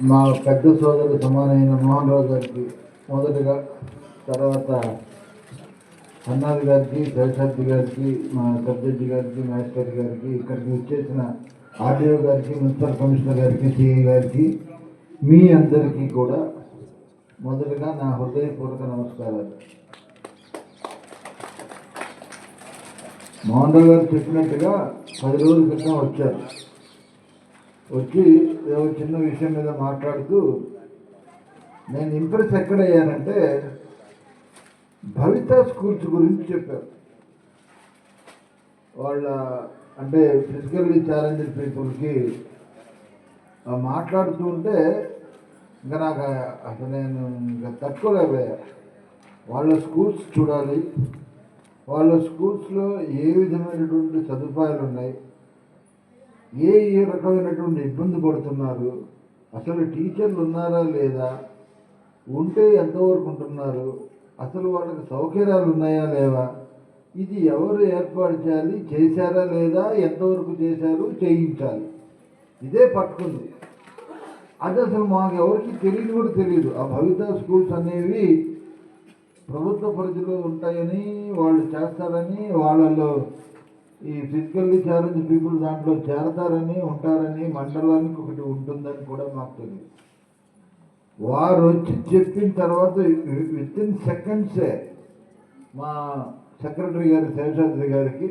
మా పెద్ద సోదరుడు సమానమైన మోహన్ రావు గారికి మొదటగా తర్వాత అన్నాది గారికి శేషాద్రి గారికి మా సబ్జెక్టు గారికి మాస్టర్ గారికి ఇక్కడికి వచ్చేసిన ఆర్డీఓ గారికి మున్సిపల్ కమిషనర్ గారికి సిఐ గారికి మీ అందరికీ కూడా మొదటగా నా హృదయపూర్వక నమస్కారాలు. మోహన్ రావు గారు చెప్పినట్టుగా పది రోజుల క్రితం వచ్చారు. వచ్చి ఏదో చిన్న విషయం మీద మాట్లాడుతూ నేను ఇంప్రెస్ ఎక్కడయ్యానంటే భవిత స్కూల్స్ గురించి చెప్పారు. వాళ్ళ అంటే ఫిజికల్లీ ఛాలెంజ్డ్ పీపుల్కి మాట్లాడుతూ ఉంటే ఇంకా నాకు అసలు నేను ఇంకా తట్టుకోలేకపోయా. వాళ్ళ స్కూల్స్ చూడాలి. వాళ్ళ స్కూల్స్లో ఏ విధమైనటువంటి సదుపాయాలు ఉన్నాయి? ఏ ఏ రకమైనటువంటి ఇబ్బంది పడుతున్నారు? అసలు టీచర్లు ఉన్నారా లేదా? ఉంటే ఎంతవరకు ఉంటున్నారు? అసలు వాళ్ళకి సౌకర్యాలు ఉన్నాయా లేవా? ఇది ఎవరు ఏర్పాటు చేయాలి? చేశారా లేదా? ఎంతవరకు చేశారు? చేయించాలి. ఇదే పట్టుకుంది. అది అసలు మాకు ఎవరికి తెలియదు కూడా తెలియదు. ఆ భవిత స్కూల్స్ అనేవి ప్రభుత్వ పరిధిలో ఉంటాయని వాళ్ళు చేస్తారని వాళ్ళలో ఈ ఫిజికల్లీ ఛాలెంజ్ పీపుల్ దాంట్లో చేరతారని ఉంటారని మండలానికి ఒకటి ఉంటుందని కూడా మాకు తెలియదు. వారు వచ్చి చెప్పిన తర్వాత విత్ ఇన్ సెకండ్సే మా సెక్రటరీ గారి శేషాద్రి గారికి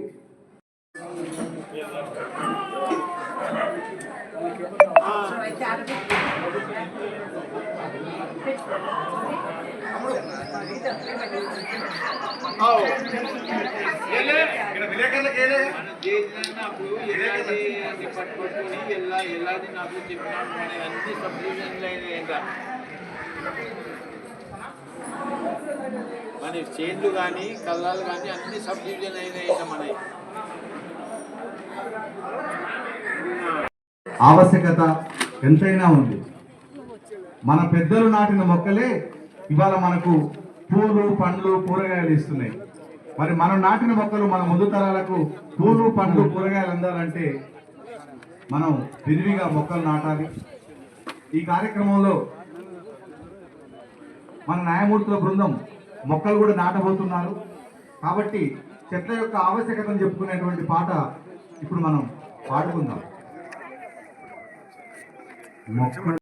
చేసినప్పుడు ఎల్లాది అని పట్టుకొని ఎల్లా ఎల్లాది నాకు చెప్పినాడు అన్ని సబ్ డివిజన్లు అయినాయంట మన చేతులు కానీ కళ్ళాలు కానీ అన్ని సబ్ డివిజన్ అయినాయంట మనవి ఆవశ్యకత ఎంతైనా ఉంది. మన పెద్దలు నాటిన మొక్కలే ఇవాళ మనకు పూలు పండ్లు కూరగాయలు ఇస్తున్నాయి. మరి మనం నాటిన మొక్కలు మన ముందు తరాలకు పూలు పండ్లు కూరగాయలు అందాలంటే మనం విరివిగా మొక్కలు నాటాలి. ఈ కార్యక్రమంలో మన న్యాయమూర్తుల బృందం మొక్కలు కూడా నాటబోతున్నారు. కాబట్టి చెట్ల యొక్క ఆవశ్యకతను చెప్పుకునేటువంటి పాట ఇప్పుడు మనం పాడుకుందాం. మొక్క